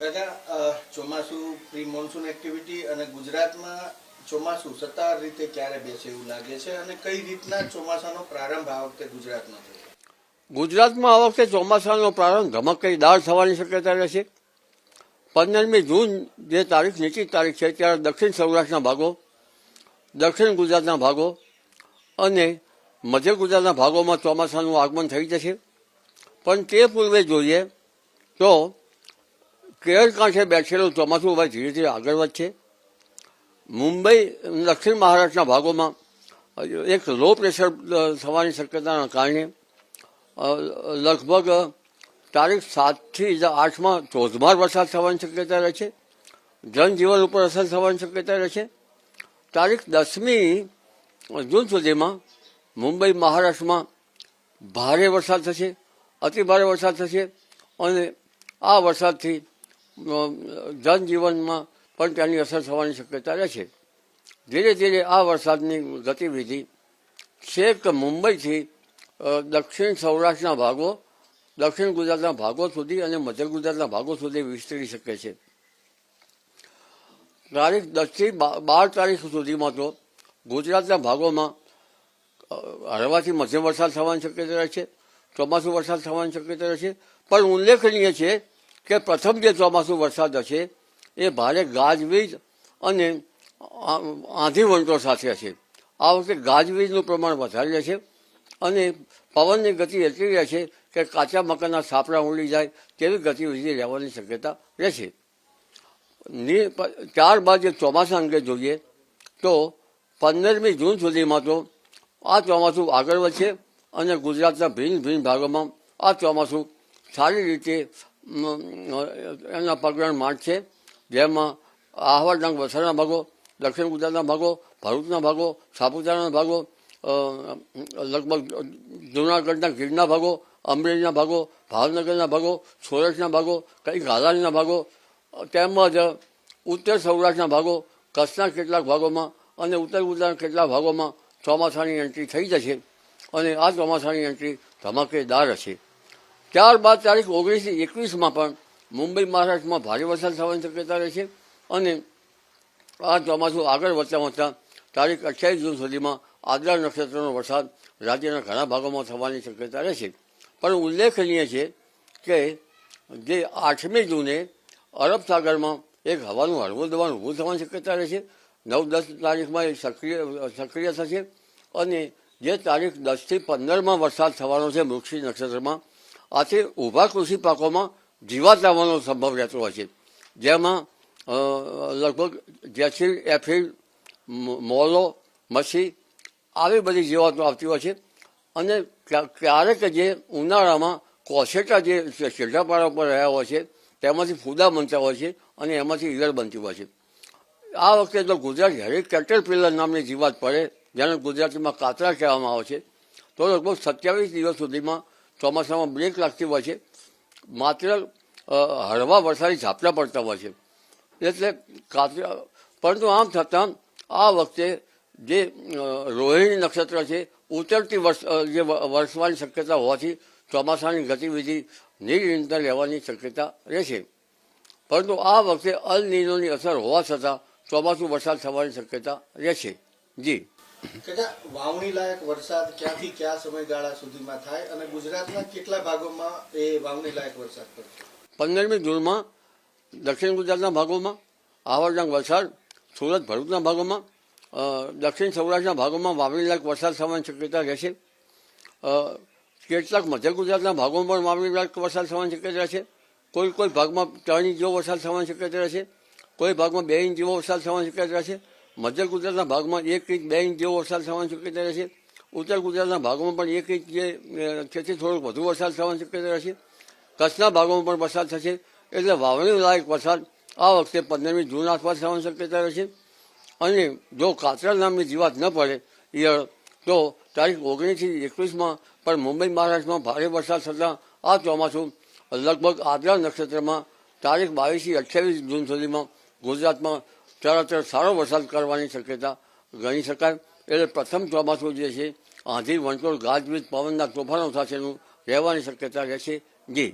દાદા ચોમાસું pre monsoon activity અને ગુજરાતમાં ચોમાસું સત્તાવાર રીતે ક્યારે બેસે એવું લાગે છે અને કઈ રીતના ચોમાસાનો પ્રારંભ આ વખતે ગુજરાતમાં થયો? ગુજરાતમાં આ વખતે ચોમાસાનો પ્રારંભ ધમકદાર થવાની શક્યતા રહેશે પંદરમી જૂન જે તારીખ, નીચી તારીખ છે, ત્યારે દક્ષિણ સૌરાષ્ટ્રના ભાગો, દક્ષિણ ગુજરાતના ભાગો અને મધ્ય ગુજરાતના ભાગોમાં ચોમાસાનું આગમન થઈ જશે. પણ તે પૂર્વે જોઈએ તો કેરળ કાંઠે બેઠેલું ચોમાસું હવે ધીરે ધીરે આગળ વધશે. મુંબઈ, દક્ષિણ મહારાષ્ટ્રના ભાગોમાં એક લો પ્રેશર થવાની શક્યતાના કારણે લગભગ તારીખ સાતથી આઠમાં ધોધમાર વરસાદ થવાની શક્યતા રહે છે. જનજીવન ઉપર અસર થવાની શક્યતા રહે છે. તારીખ દસમી જૂન સુધીમાં મુંબઈ, મહારાષ્ટ્રમાં ભારે વરસાદ થશે અતિ ભારે વરસાદ થશે અને આ વરસાદથી જનજીવનમાં પણ તેની અસર થવાની શક્યતા રહે છે. ધીરે ધીરે આ વરસાદની ગતિવિધિ છેક મુંબઈથી દક્ષિણ સૌરાષ્ટ્રના ભાગો, દક્ષિણ ગુજરાતના ભાગો સુધી અને મધ્ય ગુજરાતના ભાગો સુધી વિસ્તરી શકે છે. તારીખ દસથી બાર તારીખ સુધીમાં તો ગુજરાતના ભાગોમાં હળવાથી મધ્યમ વરસાદ થવાની શક્યતા રહે છે, ચોમાસું વરસાદ થવાની શક્યતા રહે છે. પણ ઉલ્લેખનીય છે કે પ્રથમ જે ચોમાસું વરસાદ હશે, એ ભારે ગાજવીજ અને આ- આંધી વંટો સાથે હશે. આ વખતે ગાજવીજનું પ્રમાણ વધારે રહેશે અને પવનની ગતિ એટલી રહેશે કે કાચા મકાનના સાપડા ઉડી જાય તેવી ગતિવિધિ રહેવાની શક્યતા રહેશે. ત્યારબાદ જે ચોમાસા અંગે જોઈએ, તો પંદરમી જૂન સુધીમાં તો આ ચોમાસું આગળ વધશે અને ગુજરાતના ભિન્ન ભિન્ન ભાગોમાં આ ચોમાસું સારી રીતે એના પગરણ છે, જેમાં આહવાડના વલસાડના ભાગો, દક્ષિણ ગુજરાતના ભાગો, ભરૂચના ભાગો, સાપુતારાના ભાગો લગભગ જૂનાગઢના ગીરના ભાગો, અમરેલીના ભાગો, ભાવનગરના ભાગો સુરતના ભાગો, કંઈક હાલારીના ભાગો, તેમજ ઉત્તર સૌરાષ્ટ્રના ભાગો, કચ્છના કેટલાક ભાગોમાં અને ઉત્તર ગુજરાતના કેટલાક ભાગોમાં ચોમાસાની એન્ટ્રી થઈ જશે અને આ ચોમાસાની એન્ટ્રી ધમાકેદાર હશે. ત્યારબાદ તારીખ ઓગણીસથી એકવીસમાં પણ મુંબઈ મહારાષ્ટ્રમાં ભારે વરસાદ થવાની શક્યતા રહેશે અને આ ચોમાસું આગળ વધતા વધતા તારીખ અઠ્યાવીસ જૂન સુધીમાં આદરા નક્ષત્રનો વરસાદ રાજ્યના ઘણા ભાગોમાં થવાની શક્યતા રહેશે પણ ઉલ્લેખનીય છે કે જે આઠમી જૂને અરબ સાગરમાં એક હવાનું હળવું દબાણ ઊભું થવાની શક્યતા રહેશે નવ દસ તારીખમાં એ સક્રિય સક્રિય થશે અને જે તારીખ દસથી પંદરમાં વરસાદ થવાનો છે વૃક્ષી નક્ષત્રમાં આથી ઊભા કૃષિ પાકોમાં જીવાત આવવાનો સંભવ રહેતો હોય છે. જેમાં લગભગ જેસિલ એફિલ મોલો, મસી આવી બધી જીવાતો આવતી હોય છે. અને ક્યારેક જે ઉનાળામાં કોસેટા જે શેઢાપાડા પર રહ્યા હોય છે, તેમાંથી ફૂદા બનતા હોય છે અને એમાંથી ઈયળ બનતી હોય છે. આ વખતે તો ગુજરાત હેરી કેટરપિલર નામની જીવાત પડે, જેને ગુજરાતીમાં કાતરા કહેવામાં આવે છે. તો લગભગ સત્યાવીસ દિવસ સુધીમાં ચોમાસામાં બ્રેક લાગતી હોય છે. માત્ર હળવા વરસાદી ઝાપટા પડતા હોય છે. એટલે કાતરા, પરંતુ આમ છતાં, આ વખતે જે રોહિણી નક્ષત્ર છે, ઉતરતી વર્ષ જે વરસવાની શક્યતા હોવાથી ચોમાસાની ગતિવિધિ નિરંતર લેવાની શક્યતા રહેશે. પરંતુ આ વખતે અલ નીનોની અસર હોવા છતાં ચોમાસું વરસાદ થવાની શક્યતા રહેશે. જી. કાકા વાવણી લાયક વરસાદ ક્યાંથી ક્યાં સમયગાળા સુધીમાં થાય અને ગુજરાતના કેટલા ભાગોમાં એ વાવણી લાયક વરસાદ પડશે પંદરમી જૂનમાં દક્ષિણ ગુજરાતના ભાગોમાં આવડના વલસાડ સુરત ભરૂચના ભાગોમાં દક્ષિણ સૌરાષ્ટ્રના ભાગોમાં વાવણી લાયક વરસાદ થવાની શક્યતા રહેશે કેટલાક મધ્ય ગુજરાતના ભાગોમાં પણ વાવણી લાયક વરસાદ થવાની શક્યતા રહેશે કોઈ કોઈ ભાગમાં ત્રણ ઇંચ જેવો વરસાદ થવાની શક્યતા રહેશે કોઈ ભાગમાં બે ઇંચ જેવો વરસાદ થવાની શક્યતા રહેશે મધ્ય ગુજરાતના ભાગમાં એક ઇંચ બે ઇંચ જેવો વરસાદ થવાની શક્યતા રહેશે. ઉત્તર ગુજરાતના ભાગોમાં પણ એક ઇંચ જે છે થોડોક વધુ વરસાદ થવાની શક્યતા રહેશે. કચ્છના ભાગોમાં પણ વરસાદ થશે. એટલે વાવણી લાયક વરસાદ આ વખતે પંદરમી જૂન આસપાસ થવાની શક્યતા રહેશે. અને જો કાતરા નામની જીવાત ન પડે ઈયળ તો તારીખ ઓગણીસથી એકવીસમાં પણ મુંબઈ મહારાષ્ટ્રમાં ભારે વરસાદ થતાં આ ચોમાસું લગભગ આદરા નક્ષત્રમાં તારીખ બાવીસથી અઠ્યાવીસ જૂન સુધીમાં ગુજરાતમાં તરત સારો વરસાદ કરવાની શક્યતા ગણી શકાય એટલે પ્રથમ ચોમાસું જે છે, આંધી વંટોળ ગાજવીજ, પવનના તોફાનો સાથેનું રહેવાની શક્યતા રહેશે જી.